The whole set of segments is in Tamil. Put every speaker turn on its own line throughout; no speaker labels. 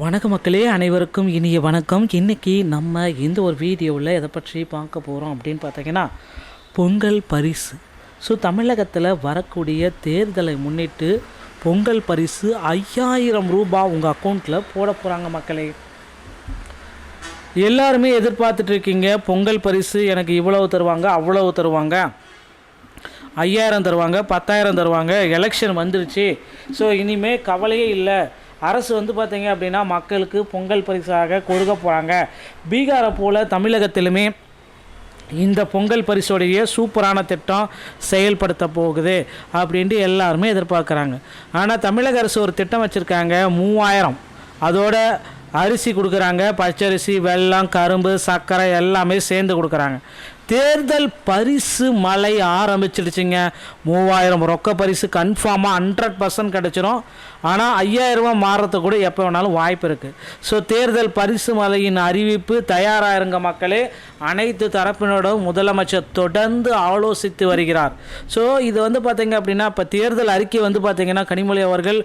வணக்க மக்களே அனைவருக்கும் இனிய வணக்கம். இன்றைக்கி நம்ம இந்த ஒரு வீடியோவில் எதை பற்றி பார்க்க போகிறோம் அப்படின்னு பார்த்தீங்கன்னா பொங்கல் பரிசு. ஸோ தமிழகத்தில் வரக்கூடிய தேர்தலை முன்னிட்டு பொங்கல் பரிசு ஐயாயிரம் ரூபாய் உங்கள் அக்கௌண்ட்டில் போட போகிறாங்க மக்களே. எல்லாருமே எதிர்பார்த்துட்டு இருக்கீங்க பொங்கல் பரிசு எனக்கு இவ்வளவு தருவாங்க அவ்வளவு தருவாங்க. ஐயாயிரம் தருவாங்க பத்தாயிரம் தருவாங்க எலெக்ஷன் வந்துருச்சு. ஸோ இனிமே கவலையே இல்லை. அரசு வந்து பார்த்தீங்க அப்படின்னா மக்களுக்கு பொங்கல் பரிசாக கொடுக்க போகிறாங்க பீகாரை போல் தமிழகத்திலுமே இந்த பொங்கல் பரிசுடைய சூப்பரான திட்டம் செயல்படுத்த போகுது அப்படின்ட்டு எல்லாருமே எதிர்பார்க்குறாங்க. ஆனால் தமிழக அரசு ஒரு திட்டம் வச்சுருக்காங்க மூவாயிரம். அதோட அரிசி கொடுக்குறாங்க பச்சரிசி வெல்லம் கரும்பு சர்க்கரை எல்லாமே சேர்ந்து கொடுக்குறாங்க. தேர்தல் பரிசு மலை ஆரம்பிச்சிடுச்சுங்க. மூவாயிரம் ரொக்க பரிசு கன்ஃபார்மாக ஹண்ட்ரட் பர்சன்ட் கிடச்சிரும். ஆனால் ஐயாயிரம் மாறுறது கூட எப்போ வேணாலும் வாய்ப்பு இருக்குது ஸோ தேர்தல் பரிசு மலையின் அறிவிப்பு தயாராயிருங்க மக்களே. அனைத்து தரப்பினரோடும் முதலமைச்சர் தொடர்ந்து ஆலோசித்து வருகிறார். ஸோ இது வந்து பார்த்திங்க அப்படின்னா இப்போ தேர்தல் அறிக்கை வந்து பார்த்திங்கன்னா கனிமொழி அவர்கள்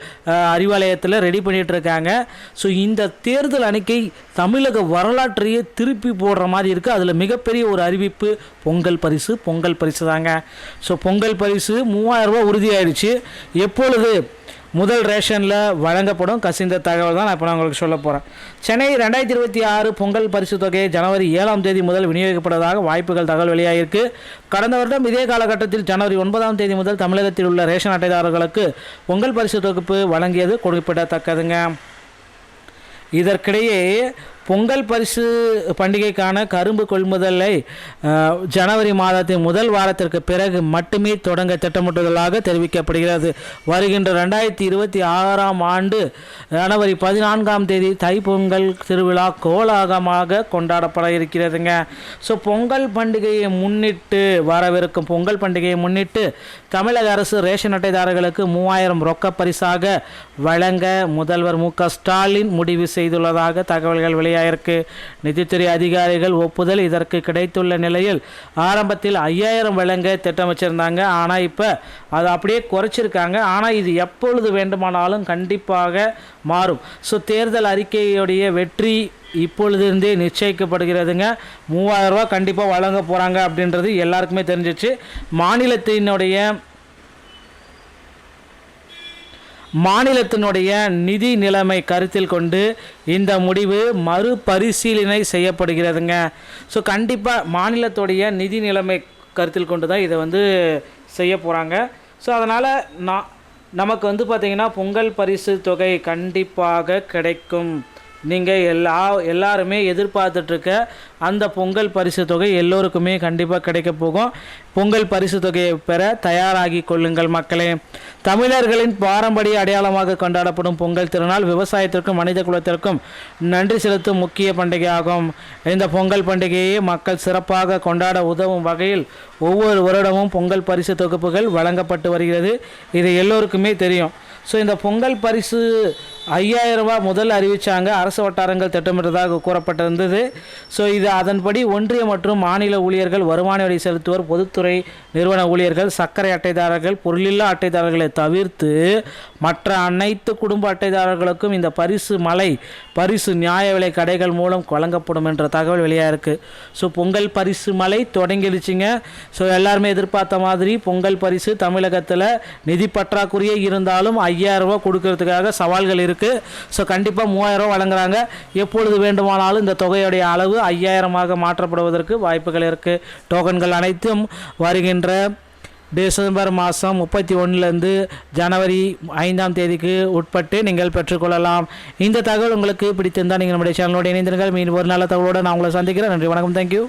அறிவாலயத்தில் ரெடி பண்ணிகிட்டு இருக்காங்க. ஸோ இந்த தேர்தல் அறிக்கை தமிழக வரலாற்றையே திருப்பி போடுற மாதிரி இருக்குது அதில் மிகப்பெரிய ஒரு அறிவிப்பு பொங்கல் பரிசு பொங்கல் பரிசு தாங்க. ஸோ பொங்கல் பரிசு மூவாயிரம் ரூபாய் உறுதியாயிடுச்சு. எப்பொழுது முதல் ரேஷனில் வழங்கப்படும்? கசிந்த தகவல் தான் நான் இப்போ நான் உங்களுக்கு சொல்ல போகிறேன் சென்னை ரெண்டாயிரத்தி இருபத்தி ஆறு பொங்கல் பரிசு தொகை ஜனவரி ஏழாம் தேதி முதல் விநியோகிக்கப்படுவதாக வாய்ப்புகள் தகவல் வெளியாகியிருக்கு கடந்த வருடம் இதே காலகட்டத்தில் ஜனவரி ஒன்பதாம் தேதி முதல் தமிழகத்தில் உள்ள ரேஷன் அட்டைதாரர்களுக்கு பொங்கல் பரிசு தொகுப்பு வழங்கியது குறிப்பிடத்தக்கதுங்க. இதற்கிடையே பொங்கல் பரிசு பண்டிகைக்கான கரும்பு கொள்முதலை ஜனவரி மாதத்தின் முதல் வாரத்திற்கு பிறகு மட்டுமே தொடங்க திட்டமிட்டுள்ளதாக தெரிவிக்கப்படுகிறது. வருகின்ற ரெண்டாயிரத்தி இருபத்தி ஆறாம் ஆண்டு ஜனவரி பதினான்காம் தேதி தைப்பொங்கல் திருவிழா கோலாகமாக கொண்டாடப்பட இருக்கிறதுங்க. ஸோ பொங்கல் பண்டிகையை முன்னிட்டு வரவிருக்கும் பொங்கல் பண்டிகையை முன்னிட்டு தமிழக அரசு ரேஷன் அட்டைதாரர்களுக்கு மூவாயிரம் ரொக்க பரிசாக வழங்க முதல்வர் மு க ஸ்டாலின் முடிவு செய்துள்ளதாக தகவல்கள் வெளியாயிருக்கு நிதித்துறை அதிகாரிகள் ஒப்புதல் இதற்கு கிடைத்துள்ள நிலையில் ஆரம்பத்தில் ஐயாயிரம் வழங்க திட்டம் வச்சுருந்தாங்க ஆனால் இப்போ அதை அப்படியே குறைச்சிருக்காங்க. ஆனால் இது எப்பொழுது வேண்டுமானாலும் கண்டிப்பாக மாறும். ஸோ தேர்தல் அறிக்கையுடைய வெற்றி இப்பொழுதிருந்தே நிச்சயிக்கப்படுகிறதுங்க. மூவாயிரம் ரூபா கண்டிப்பாக வழங்க போகிறாங்க அப்படின்றது எல்லாருக்குமே தெரிஞ்சிச்சு. மாநிலத்தினுடைய மாநிலத்தினுடைய நிதி நிலைமை கருத்தில் கொண்டு இந்த முடிவு மறுபரிசீலனை செய்யப்படுகிறதுங்க. ஸோ கண்டிப்பாக மாநிலத்துடைய நிதி நிலைமை கருத்தில் கொண்டு தான் இதை வந்து செய்ய போகிறாங்க ஸோ அதனால் நான் நமக்கு வந்து பார்த்திங்கன்னா பொங்கல் பரிசு தொகை கண்டிப்பாக கிடைக்கும். நீங்கள் எல்லா எல்லாருமே எதிர்பார்த்துட்ருக்க அந்த பொங்கல் பரிசு தொகை எல்லோருக்குமே கண்டிப்பாக கிடைக்க போகும். பொங்கல் பரிசு தொகையை பெற தயாராகி கொள்ளுங்கள் மக்களே. தமிழர்களின் பாரம்பரிய அடையாளமாக கொண்டாடப்படும் பொங்கல் திருநாள் விவசாயத்திற்கும் மனித குலத்திற்கும் நன்றி செலுத்தும் முக்கிய பண்டிகையாகும். இந்த பொங்கல் பண்டிகையை மக்கள் சிறப்பாக கொண்டாட உதவும் வகையில் ஒவ்வொரு வருடமும் பொங்கல் பரிசு தொகுப்புகள் வழங்கப்பட்டு வருகிறது. இது எல்லோருக்குமே தெரியும். ஸோ இந்த பொங்கல் பரிசு ஐயாயிரம் ரூபாய் முதல் அறிவிச்சாங்க. அரசு வட்டாரங்கள் திட்டமிட்டதாக கூறப்பட்டிருந்தது. ஸோ இது அதன்படி ஒன்றிய மற்றும் மாநில ஊழியர்கள் வருமான வரி செலுத்துவோர் பொதுத்துறை நிறுவன ஊழியர்கள் சர்க்கரை அட்டைதாரர்கள் பொருளில்லா அட்டைதாரர்களை தவிர்த்து மற்ற அனைத்து குடும்ப அட்டைதாரர்களுக்கும் இந்த பரிசு மலை பரிசு நியாய விலை கடைகள் மூலம் வழங்கப்படும் என்ற தகவல் வெளியாயிருக்கு. ஸோ பொங்கல் பரிசு மலை தொடங்கிடுச்சிங்க. ஸோ எல்லாருமே எதிர்பார்த்த மாதிரி பொங்கல் பரிசு தமிழகத்தில் நிதி பற்றாக்குறையே இருந்தாலும் ஐயாயிரம் ரூபாய் கொடுக்கறதுக்காக சவால்கள் இருக்குது ஸோ கண்டிப்பாக மூவாயிரம் வழங்குறாங்க. எப்பொழுது வேண்டுமானாலும் இந்த தொகையுடைய அளவு ஐயாயிரமாக மாற்றப்படுவதற்கு வாய்ப்புகள் இருக்குது டோக்கன்கள் அனைத்தும் வருகின்ற டிசம்பர் மாதம் முப்பத்தி ஒன்றுலேருந்து ஜனவரி ஐந்தாம் தேதிக்கு உட்பட்டு நீங்கள் பெற்றுக்கொள்ளலாம். இந்த தகவல் உங்களுக்கு பிடித்திருந்தால் நீங்கள் நம்முடைய சேனலோடு இணைந்திருங்கள். மீன் ஒரு நல்ல தகவலோடு நான் உங்களை சந்திக்கிறேன். நன்றி வணக்கம். தேங்க்யூ